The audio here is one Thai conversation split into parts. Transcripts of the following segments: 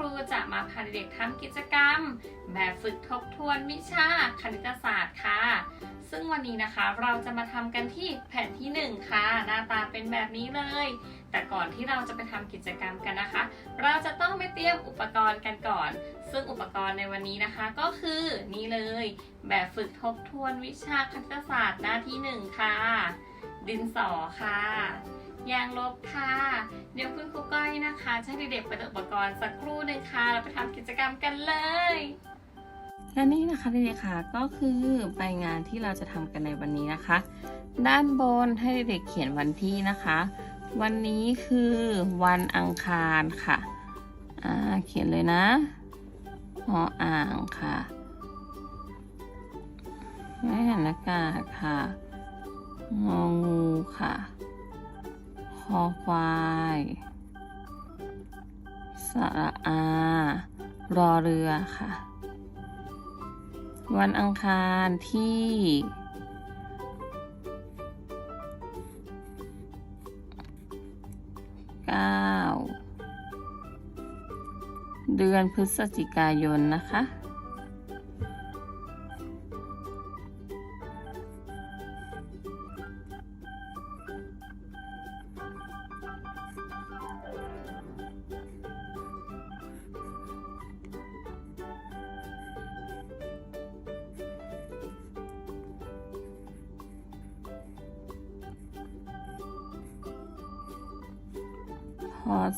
รูจะมาพาเด็กทำกิจกรรม แบบฝึกทบทวนวิชาคณิตศาสตร์ค่ะ ซึ่งวันนี้นะคะเราจะมาทำกันที่แผ่นที่ 1 ค่ะ หน้าตาเป็นแบบนี้เลย แต่ก่อนที่เราจะไปทำกิจกรรมกันนะคะ เราจะต้องไปเตรียมอุปกรณ์กันก่อน ซึ่งอุปกรณ์ในวันนี้นะคะก็คือนี่เลย แบบฝึกทบทวนวิชาคณิตศาสตร์หน้าที่ 1 ค่ะ ดินสอค่ะ ยางลบค่ะ เดี๋ยวคุณครูก้อยนะคะจะให้เด็กๆไปเติมอุปกรณ์สักครู่หนึ่งค่ะเราไปทำกิจกรรมกันเลยและนี่นะคะเด็กๆค่ะก็คือใบงานที่เราจะทำกันในวันนี้นะคะ ด้านบนให้เด็กๆเขียนวันที่นะคะ วันนี้คือวันอังคารค่ะอ่าเขียนเลยนะหออ่างค่ะไม่หันอากาศค่ะงองูค่ะ คอควายสระอา รอเรือค่ะ วันอังคารที่ 9 เดือนพฤศจิกายนนะคะ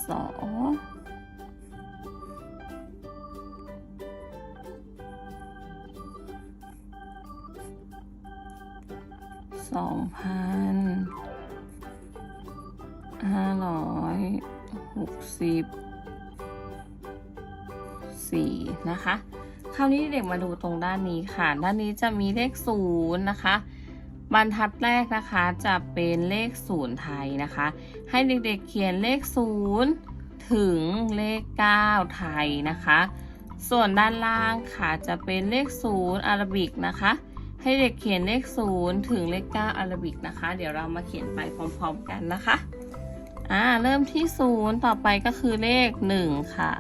ศสองพันห้าร้อยหกสิบสี่นะคะ คราวนี้เด็กมาดูตรงด้านนี้ค่ะ ด้านนี้จะมีเลขศูนย์นะคะ บรรทัดแรกนะคะจะเป็นเลขศูนย์ไทยนะคะ ให้เด็กๆเขียนเลขศูนย์ถึงเลข 9 ไทยนะคะ ส่วนด้านล่างค่ะจะเป็นเลขศูนย์อารบิกนะคะ ให้เด็กเขียนเลขศูนย์ถึงเลข 9 อารบิกนะคะ เดี๋ยวเรามาเขียนไปพร้อมๆกันนะคะอ่าเริ่มที่ศูนย์ต่อไปก็คือเลข 1 ค่ะ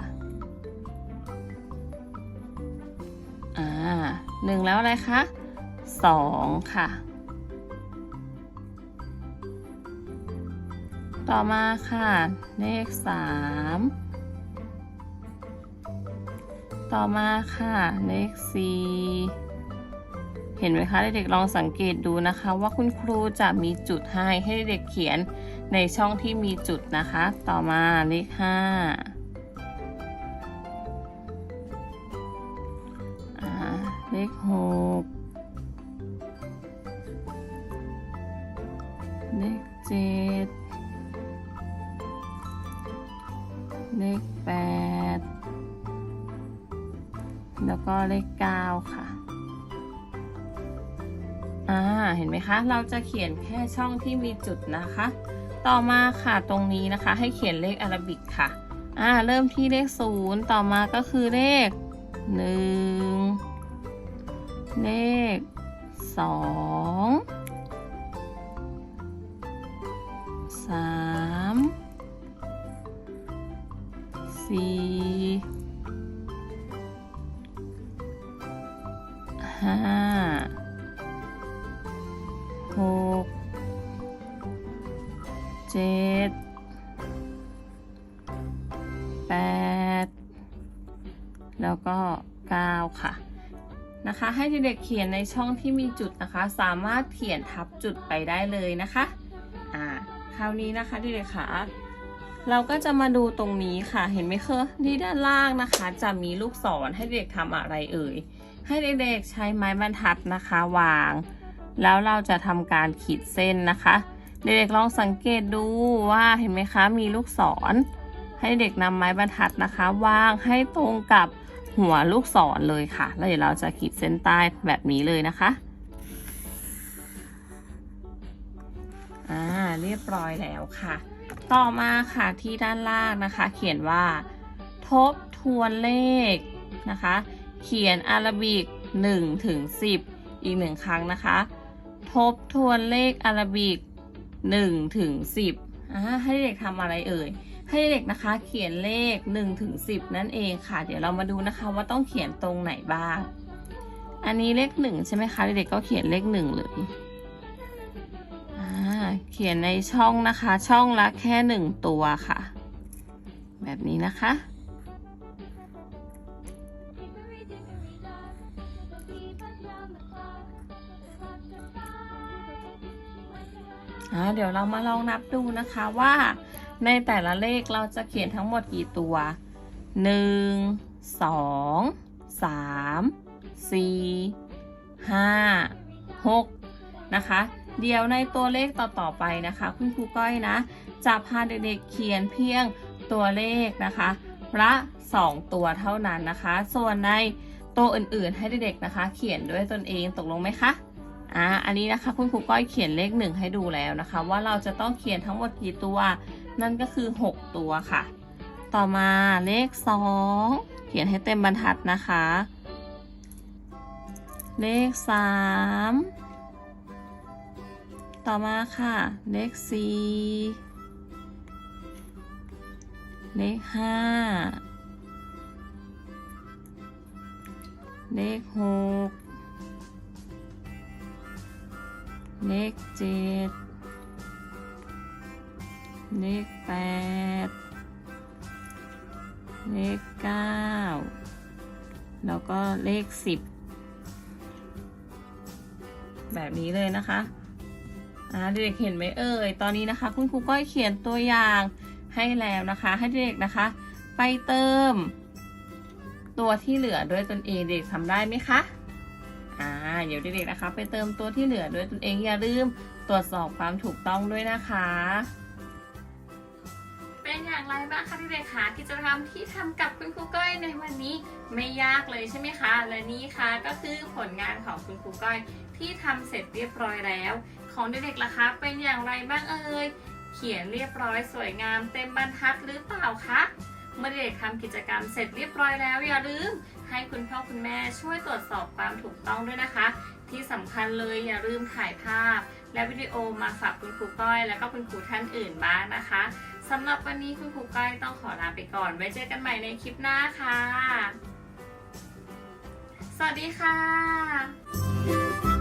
อ่าหนึ่งแล้วอะไรคะสองค่ะ ต่อมาค่ะ เลขสามต่อมาค่ะเลขสี่เห็นไหมคะเด็กๆลองสังเกตดูนะคะ ว่าคุณครูจะมีจุดให้ให้เด็กเขียนในช่องที่มีจุดนะคะ ต่อมาเลขห้าเลขหก แล้วก็เลขเก้าค่ะ อ่า เห็นไหมคะ เราจะเขียนแค่ช่องที่มีจุดนะคะ ต่อมาค่ะ ตรงนี้นะคะ ให้เขียนเลขอารบิกค่ะ อ่า เริ่มที่เลขศูนย์ต่อมาก็คือเลขหนึ่งเลขสอง ห้าหกเจ็ดแปดแล้วก็เก้าค่ะนะคะให้เด็กๆเขียนในช่องที่มีจุดนะคะ สามารถเขียนทับจุดไปได้เลยนะคะอ่าคราวนี้นะคะเด็กๆค่ะ เราก็จะมาดูตรงนี้ค่ะเห็นไหมคะที่ด้านล่างนะคะ จะมีลูกศรให้เด็กทำอะไรเอ่ย ให้เด็กๆใช้ไม้บรรทัดนะคะวาง แล้วเราจะทำการขีดเส้นนะคะ เด็กๆลองสังเกตดูว่าเห็นไหมคะ มีลูกศร ให้เด็กนำไม้บรรทัดนะคะ วางให้ตรงกับหัวลูกศรเลยค่ะ แล้วเดี๋ยวเราจะขีดเส้นใต้แบบนี้เลยนะคะอ่าเรียบร้อยแล้วค่ะ ต่อมาค่ะที่ด้านล่างนะคะ เขียนว่า ทบทวนเลขนะคะ เขียนอาราบิก1ถึง10 อีกหนึ่งครั้งนะคะ ทบทวนเลขอาราบิก1ถึง10อ่าให้เด็กทำอะไรเอ่ย ให้เด็กนะคะเขียนเลข1ถึง10 นั่นเองค่ะ เดี๋ยวเรามาดูนะคะว่าต้องเขียนตรงไหนบ้าง อันนี้เลขหนึ่งใช่ไหมคะ เด็กๆก็เขียนเลขหนึ่งเลย เขียนในช่องนะคะ ช่องละแค่หนึ่งตัวค่ะ แบบนี้นะคะ เดี๋ยวเรามาลองนับดูนะคะว่าในแต่ละเลขเราจะเขียนทั้งหมดกี่ตัว 1 2 3 4 5 6 นะคะ เดี๋ยวในตัวเลขต่อๆไปนะคะ คุณครูก้อยนะ จะพาเด็กๆเขียนเพียงตัวเลขนะคะละ2 ตัวเท่านั้นนะคะ ส่วนในตัวอื่นๆให้เด็กๆนะคะ เขียนด้วยตนเองตกลงไหมคะอ่าอันนี้นะคะคุณครูก้อยเขียนเลขหนึ่งให้ดูแล้วนะคะ ว่าเราจะต้องเขียนทั้งหมดกี่ตัว นั่นก็คือ 6 ตัวค่ะ ต่อมาเลข 2 เขียนให้เต็มบรรทัดนะคะ เลข 3 ต่อมาค่ะ เลข4เลข5เลข6เลขเจ็ดเลขแปดเลขเก้าแล้วก็เลขสิบแบบนี้เลยนะคะ อ่าเด็กเห็นไหมเอ่ยตอนนี้นะคะ คุณครูก้อยเขียนตัวอย่างให้แล้วนะคะ ให้เด็กนะคะ ไปเติม ตัวที่เหลือด้วยตนเองเด็กทำได้ไหมคะอ่าเดี๋ยวเด็กๆนะคะ ไปเติมตัวที่เหลือด้วยตนเองอย่าลืมตรวจสอบความถูกต้องด้วยนะคะ เป็นอย่างไรบ้างคะเด็กๆคะกิจกรรมที่ทำกับคุณครูก้อยในวันนี้ไม่ยากเลยใช่ไหมคะ และนี่ค่ะก็คือผลงานของคุณครูก้อยที่ทำเสร็จเรียบร้อยแล้ว ของเด็กๆล่ะคะ เป็นอย่างไรบ้างเอ่ย เขียนเรียบร้อยสวยงามเต็มบรรทัดหรือเปล่าคะ เมื่อเด็กทำกิจกรรมเสร็จเรียบร้อยแล้วอย่าลืมให้คุณพ่อคุณแม่ช่วยตรวจสอบความถูกต้องด้วยนะคะ ที่สำคัญเลยอย่าลืมถ่ายภาพ และวิดีโอมาฝากคุณครูก้อย แล้วก็คุณครูท่านอื่นบ้างนะคะสำหรับวันนี้คุณครูก้อยต้องขอลาไปก่อน ไว้เจอกันใหม่ในคลิปหน้าค่ะ สวัสดีค่ะ